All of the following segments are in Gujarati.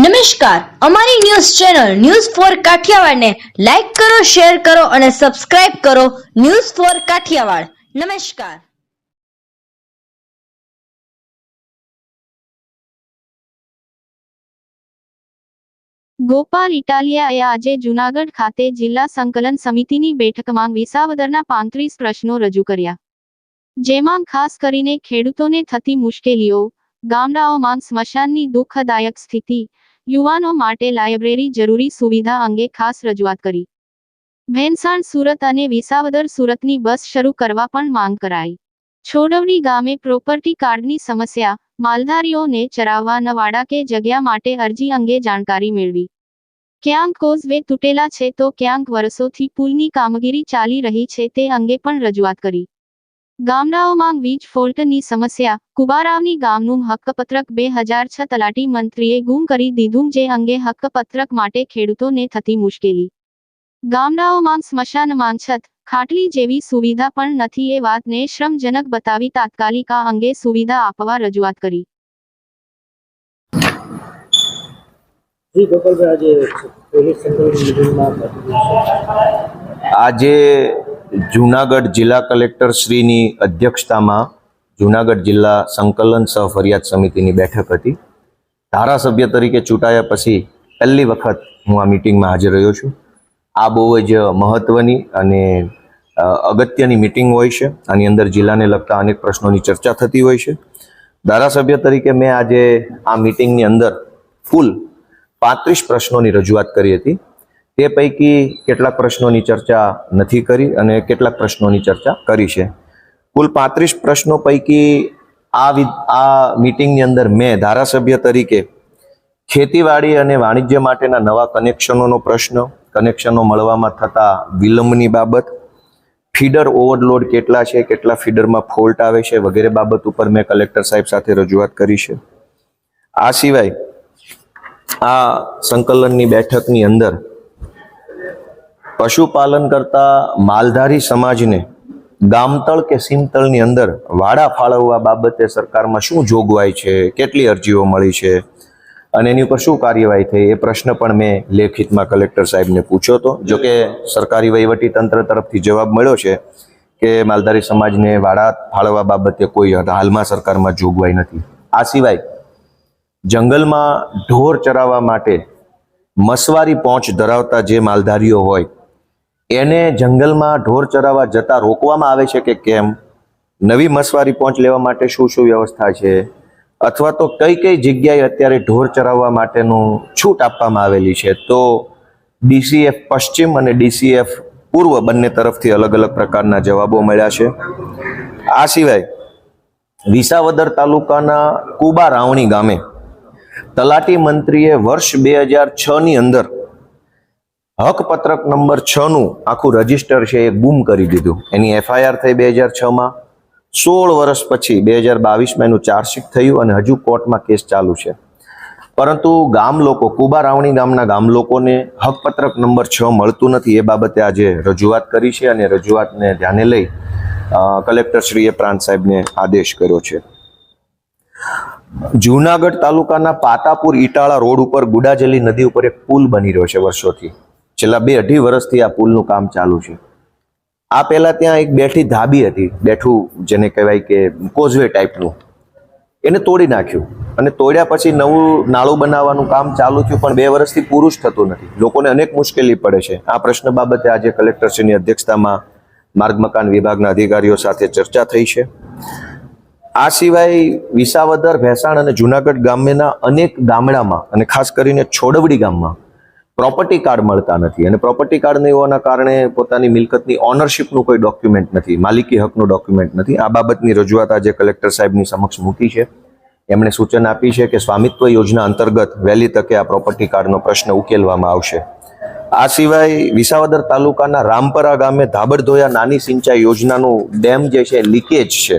નમસ્કાર. અમારી ન્યૂઝ ચેનલ ન્યૂઝ ફોર કાઠિયાવાડને લાઈક કરો, શેર કરો અને સબસ્ક્રાઇબ કરો ન્યૂઝ ફોર કાઠિયાવાડ. નમસ્કાર. ગોપાલ ઇટાલિયાએ આજે જૂનાગઢ ખાતે જિલ્લા સંકલન સમિતિની બેઠકમાં વિસાવદરના પાંત્રીસ પ્રશ્નો રજૂ કર્યા. જેમાં ખાસ કરીને ખેડૂતોને થતી મુશ્કેલીઓ ગામડાઓમાં સ્મશાનની દુઃખદાયક સ્થિતિ, યુવાનો માટે લાયબ્રેરી જરૂરી સુવિધા અંગે ખાસ રજૂઆત કરી. ભેંસાણ સુરત અને વિસાવદર સુરતની બસ શરૂ કરવા પણ માંગ કરાઈ. છોડવડી ગામે પ્રોપર્ટી કાર્ડની સમસ્યા, માલધારીઓને ચરાવવા નવાડા કે જગ્યા માટે અરજી અંગે જાણકારી મેળવી. ક્યાંક કોઝવે તૂટેલા છે તો ક્યાંક વર્ષોથી પુલની કામગીરી ચાલી રહી છે તે અંગે પણ રજૂઆત કરી. ગામડાઓમાં વીજ ફોલ્ટની સમસ્યા. કુબારાવની ગામનું હક્કપત્રક બે હજાર છ તલાટી મંત્રીએ ગુમ કરી દીધું જે અંગે હક્કપત્રક માટે ખેડૂતોને થતી મુશ્કેલી. ગામડાઓમાં સ્મશાનમાં છત ખાટલી જેવી સુવિધા પણ નથી એ વાતને શ્રમજનક બતાવી તાત્કાલિક આ અંગે સુવિધા આપવા રજૂઆત કરી. આજે જુનાગઢ જિલ્લા કલેક્ટર શ્રીની અધ્યક્ષતામાં જુનાગઢ જિલ્લા સંકલન સહ ફરિયાદ સમિતિની બેઠક હતી. ધારાસભ્ય તરીકે ચૂંટાયા પછી પહેલી વખત હું આ મિટિંગમાં હાજર રહ્યો છું. આ બહુ જ મહત્વની અને અગત્યની મિટિંગ હોય છે. આની અંદર જિલ્લાને લગતા અનેક પ્રશ્નોની ચર્ચા થતી હોય છે. ધારાસભ્ય તરીકે મેં આજે આ મિટિંગની અંદર કુલ પાંત્રીસ પ્રશ્નોની રજૂઆત કરી હતી. તે પૈકી કેટલાક પ્રશ્નોની ચર્ચા નથી કરી અને કેટલાક પ્રશ્નોની ચર્ચા કરી છે. કુલ પાંત્રીસ પ્રશ્નો પૈકી આ આ મિટિંગની અંદર મેં ધારાસભ્ય તરીકે ખેતીવાડી અને વાણિજ્ય માટેના નવા કનેક્શનોનો પ્રશ્ન, કનેક્શનો મળવામાં થતા વિલંબની બાબત, ફીડર ઓવરલોડ કેટલા છે, કેટલા ફીડરમાં ફોલ્ટ આવે છે વગેરે બાબત ઉપર મેં કલેક્ટર સાહેબ સાથે રજૂઆત કરી છે. આ સિવાય આ સંકલનની બેઠકની અંદર પશુપાલન કરતા માલધારી સમાજને ગામતળ કે સીમતળની અંદર વાડા ફાળવવા બાબતે સરકારમાં શું જોગવાઈ છે? કેટલી અરજીઓ મળી છે? અને એની ઉપર શું કાર્યવાહી થઈ? એ પ્રશ્ન પણ મેં લેખિતમાં કલેક્ટર સાહેબને પૂછ્યો હતો. જો કે સરકારી વહીવટી તંત્ર તરફથી જવાબ મળ્યો છે કે માલધારી સમાજને વાડા ફાળવવા બાબતે કોઈ હાલમાં સરકારમાં જોગવાઈ નથી. આ સિવાય જંગલમાં ઢોર ચરાવવા માટે મસવારી પહોંચ ધરાવતા જે માલધારીઓ હોય એને જંગલમાં ઢોર ચરાવવા જતા રોકવામાં આવે છે કે કેમ? નવી મસવારી પહોંચ લેવા માટે શું શું વ્યવસ્થા છે? અથવા તો કઈ કઈ જગ્યાએ અત્યારે ઢોર ચરાવવા માટેનું છૂટ આપવામાં આવેલી છે? તો ડીસીએફ પશ્ચિમ અને ડીસીએફ પૂર્વ બંને તરફથી અલગ અલગ પ્રકારના જવાબો મળ્યા છે. આ સિવાય વિસાવદર તાલુકાના કુબા રાવણી ગામે તલાટી મંત્રીએ વર્ષ બે હજાર છની અંદર હકપત્રક નંબર છ નું આખું રજિસ્ટર છે એ ગુમ કરી દીધું. એની એફઆઈઆર થઈ બે હજાર છ માં સોળ વર્ષ પછી બે હજાર બાવીસમાં એનું ચાર્જશીટ થયું અને હજુ કોર્ટમાં કેસ ચાલુ છે. પરંતુ ગામ લોકો, કુબા રાવણી ગામના ગામ લોકોને હકપત્રક નંબર છ મળતું નથી. એ બાબતે આજે રજૂઆત કરી છે અને રજૂઆતને ધ્યાને લઈ કલેક્ટરશ્રીએ પ્રાંત સાહેબને આદેશ કર્યો છે. જૂનાગઢ તાલુકાના પાતાપુર ઈટાળા રોડ ઉપર ગુડાજલી નદી ઉપર એક પુલ બની રહ્યો છે વર્ષોથી. છેલ્લા બે અઢી વર્ષથી આ પુલનું કામ ચાલુ છે. આ પહેલાં ત્યાં એક બેઠી ધાબી હતી, બેઠું જેને કહેવાય કે કોઝવે ટાઈપનું. એને તોડી નાખ્યું અને તોડ્યા પછી નવું નાળું બનાવવાનું કામ ચાલુ થયું, પણ બે વર્ષથી પૂરું જ થતું નથી. લોકોને અનેક મુશ્કેલી પડે છે. આ પ્રશ્ન બાબતે આજે કલેક્ટરશ્રીની અધ્યક્ષતામાં માર્ગ, મકાન વિભાગના અધિકારીઓ સાથે ચર્ચા થઈ છે. આ સિવાય વિસાવદર, ભેસાણ અને જુનાગઢ ગામના અનેક ગામડામાં અને ખાસ કરીને છોડવડી ગામમાં પ્રોપર્ટી કાર્ડ મળતા નથી. અને પ્રોપર્ટી કાર્ડ નહીં હોવાના કારણે પોતાની મિલકતની ઓનરશિપનું કોઈ ડોક્યુમેન્ટ નથી, માલિકી હકનું ડોક્યુમેન્ટ નથી. આ બાબતની રજૂઆત આજે કલેક્ટર સાહેબની સમક્ષ મૂકી છે. એમણે સૂચન આપી છે કે સ્વામિત્વ યોજના અંતર્ગત વહેલી તકે આ પ્રોપર્ટી કાર્ડનો પ્રશ્ન ઉકેલવામાં આવશે. આ સિવાય વિસાવદર તાલુકાના રામપરા ગામે ધાબડધોયા નાની સિંચાઈ યોજનાનું ડેમ જે છે, લીકેજ છે.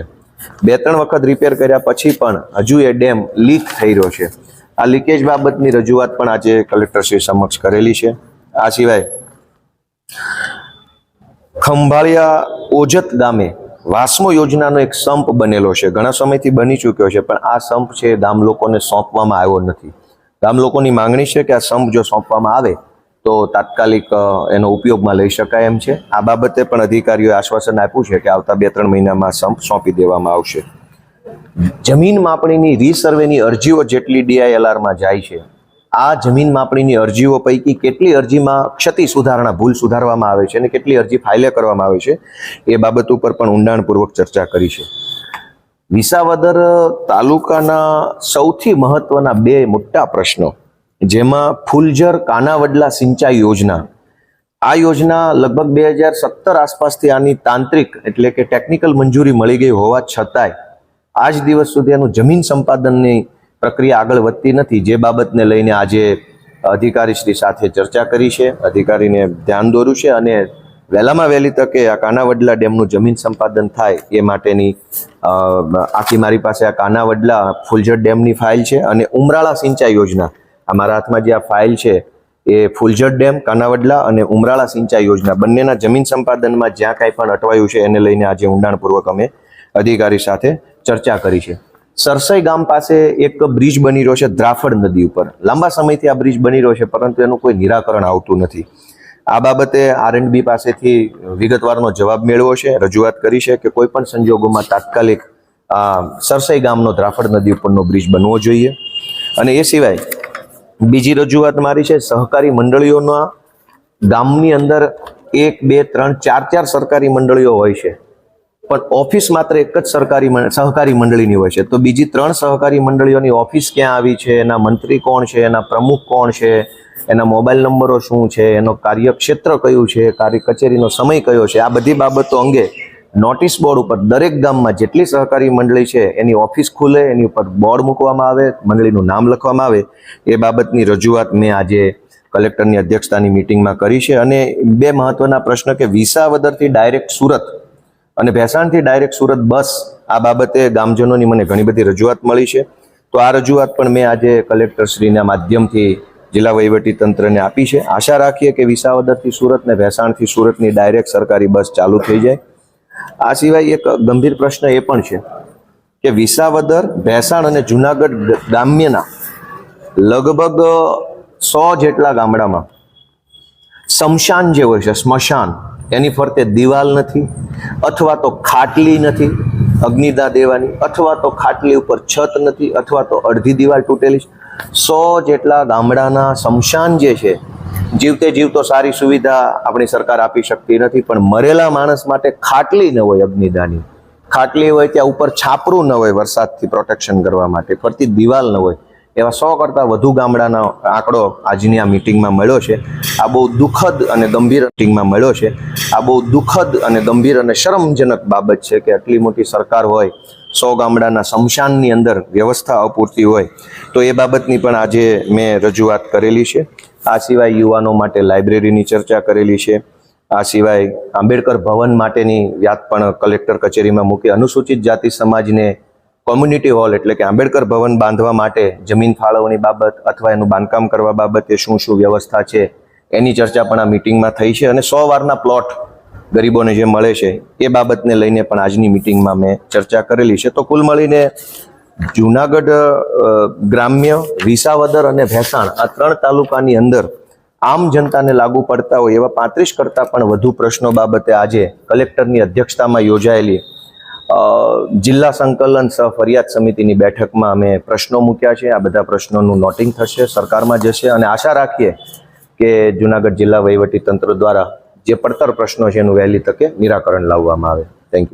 બે ત્રણ વખત રિપેર કર્યા પછી પણ હજુ એ ડેમ લીક થઈ રહ્યો છે. આ લીકેજ બાબતની રજૂઆત પણ આજે કલેક્ટરશ્રી સમક્ષ કરેલી છે. આ સિવાય ખંભાળિયા ઓજત ગામે વાસમો યોજનાનો એક સંપ બનેલો છે. ઘણા સમયથી બની ચૂક્યો છે, પણ આ સંપ છે ગામ લોકોને સોંપવામાં આવ્યો નથી. ગામ લોકોની માંગણી છે કે આ સંપ જો સોંપવામાં આવે તો તાત્કાલિક એનો ઉપયોગમાં લઈ શકાય એમ છે. આ બાબતે પણ અધિકારીઓએ આશ્વાસન આપ્યું છે કે આવતા બે ત્રણ મહિનામાં સંપ સોંપી દેવામાં આવશે. જમીન માપણીની રીસર્વેની અરજીઓ જેટલી ડીઆઈએલઆરમાં જાય છે, આ જમીન માપણીની અરજીઓ પૈકી કેટલી અરજીમાં ક્ષતિ સુધારણા ભૂલ સુધારવામાં આવે છે અને કેટલી અરજી ફાઇલે કરવામાં આવે છે, એ બાબત ઉપર પણ ઊંડાણપૂર્વક ચર્ચા કરી છે. વિસાવદર તાલુકાના સૌથી મહત્વના બે મોટા પ્રશ્નો, જેમાં ફૂલઝર કાનાવડલા સિંચાઈ યોજના. આ યોજના લગભગ બે હજાર સત્તર આસપાસથી આની તાંત્રિક એટલે કે ટેકનિકલ મંજૂરી મળી ગઈ હોવા છતાંય આજ દિવસ સુધી એનું જમીન સંપાદનની પ્રક્રિયા આગળ વધતી નથી. જે બાબતને લઈને આજે અધિકારીશ્રી સાથે ચર્ચા કરી છે. અધિકારીને ધ્યાન દોર્યું છે અને વહેલામાં વહેલી તકે આ કાનાવડલા ડેમનું જમીન સંપાદન થાય એ માટેની આખી મારી પાસે આ કાનાવડલા ફુલઝર ડેમની ફાઇલ છે અને ઉમરાળા સિંચાઈ યોજના આ મારા હાથમાં જે આ ફાઇલ છે એ ફુલઝર ડેમ, કાનાવડલા અને ઉમરાળા સિંચાઈ યોજના બંનેના જમીન સંપાદનમાં જ્યાં કાંઈ પણ અટવાયું છે એને લઈને આજે ઊંડાણપૂર્વક અમે અધિકારી સાથે ચર્ચા કરી છે. સરસઈ ગામ પાસે એક બ્રિજ બની રહ્યો છે દ્રાફડ નદી ઉપર. લાંબા સમયથી આ બ્રિજ બની રહ્યો છે, પરંતુ એનું કોઈ નિરાકરણ આવતું નથી. આ બાબતે આર એન્ડ બી પાસેથી વિગતવારનો જવાબ મેળવ્યો છે, રજૂઆત કરી છે કે કોઈ પણ સંજોગોમાં તાત્કાલિક સરસઈ ગામનો દ્રાફડ નદી ઉપરનો બ્રિજ બનવો જોઈએ. અને એ સિવાય બીજી રજૂઆત મારી છે, સહકારી મંડળીઓના ગામની અંદર એક, બે, ત્રણ, ચાર ચાર સરકારી મંડળીઓ હોય છે. પણ ઓફિસ માત્ર એક જ સરકારી સહકારી મંડળીની હોય છે. તો બીજી ત્રણ સહકારી મંડળીઓની ઓફિસ ક્યાં આવી છે? એના મંત્રી કોણ છે? એના પ્રમુખ કોણ છે? એના મોબાઈલ નંબરો શું છે? એનો કાર્યક્ષેત્ર કયું છે? કાર્ય કચેરીનો સમય કયો છે? આ બધી બાબતો અંગે નોટિસ બોર્ડ ઉપર દરેક ગામમાં જેટલી સહકારી મંડળી છે, એની ઓફિસ ખુલે, એની ઉપર બોર્ડ મૂકવામાં આવે, મંડળીનું નામ લખવામાં આવે, એ બાબતની રજૂઆત મેં આજે કલેક્ટરની અધ્યક્ષતાની મિટિંગમાં કરી છે. અને બે મહત્વના પ્રશ્ન કે વિસાવદરથી ડાયરેક્ટ સુરત અને ભેસાણથી ડાયરેક્ટ સુરત બસ આ બાબતે ગામજનોની મને ઘણી બધી રજૂઆત મળી છે. તો આ રજૂઆત પણ મેં આજે કલેક્ટરશ્રીના માધ્યમથી જિલ્લા તંત્રને આપી છે. આશા રાખીએ કે વિસાવદરથી સુરત ને ભેસાણથી સુરતની ડાયરેક્ટ સરકારી બસ ચાલુ થઈ જાય. આ સિવાય એક ગંભીર પ્રશ્ન એ પણ છે કે વિસાવદર, ભેસાણ અને જુનાગઢ ગામ્યના લગભગ સો જેટલા ગામડામાં સ્મશાન જે હોય છે, સ્મશાન એની ફરતે દિવાલ નથી, અથવા તો ખાટલી નથી અગ્નિદા દેવાની, અથવા તો ખાટલી ઉપર છત નથી, અથવા તો અડધી દિવાલ તૂટેલી સો જેટલા ગામડાના શમશાન જે છે, જીવતે જીવતો સારી સુવિધા આપણી સરકાર આપી શકતી નથી, પણ મરેલા માણસ માટે ખાટલી ન હોય અગ્નિદાની. ખાટલી હોય ત્યાં ઉપર છાપરું ન હોય વરસાદથી પ્રોટેક્શન કરવા માટે, ફરતી દિવાલ ન હોય. એવા સો કરતાં વધુ ગામડાનો આંકડો આજની આ મિટિંગમાં મળ્યો છે. આ બહુ દુઃખદ અને ગંભીર મિટિંગમાં મળ્યો છે. આ બહુ દુઃખદ અને ગંભીર અને શરમજનક બાબત છે કે આટલી મોટી સરકાર હોય, સો ગામડાના સ્મશાનની અંદર વ્યવસ્થા અપૂરતી હોય, તો એ બાબતની પણ આજે મેં રજૂઆત કરેલી છે. આ સિવાય યુવાનો માટે લાઇબ્રેરીની ચર્ચા કરેલી છે. આ સિવાય આંબેડકર ભવન માટેની યાદ પણ કલેક્ટર કચેરીમાં મૂકી અનુસૂચિત જાતિ સમાજને કોમ્યુનિટી હોલ એટલે કે આંબેડકર ભવન બાંધવા માટે જમીન ફાળવણી બાબત અથવા એનું બાંધકામ કરવા બાબતે શું શું વ્યવસ્થા છે, એની ચર્ચા પણ આ મિટિંગમાં થઈ છે અને સો વારના પ્લોટ ગરીબોને જે મળે છે, એ બાબતને લઈને પણ આજની મિટિંગમાં મેં ચર્ચા કરેલી છે. તો કુલ મળીને જુનાગઢ ગ્રામ્ય, વિસાવદર અને ભેસાણ આ ત્રણ તાલુકાની અંદર આમ જનતાને લાગુ પડતા હોય એવા પાંત્રીસ કરતાં પણ વધુ પ્રશ્નો બાબતે આજે કલેક્ટરની અધ્યક્ષતામાં યોજાયેલી જિલ્લા સંકલન સહ ફરિયાદ સમિતિની બેઠકમાં અમે પ્રશ્નો મૂક્યા છે. આ બધા પ્રશ્નોનું નોટિંગ થશે, સરકારમાં જશે અને આશા રાખીએ કે જુનાગઢ જિલ્લા વહીવટી તંત્ર દ્વારા જે પડતર પ્રશ્નો છે એનું વહેલી તકે નિરાકરણ લાવવામાં આવે.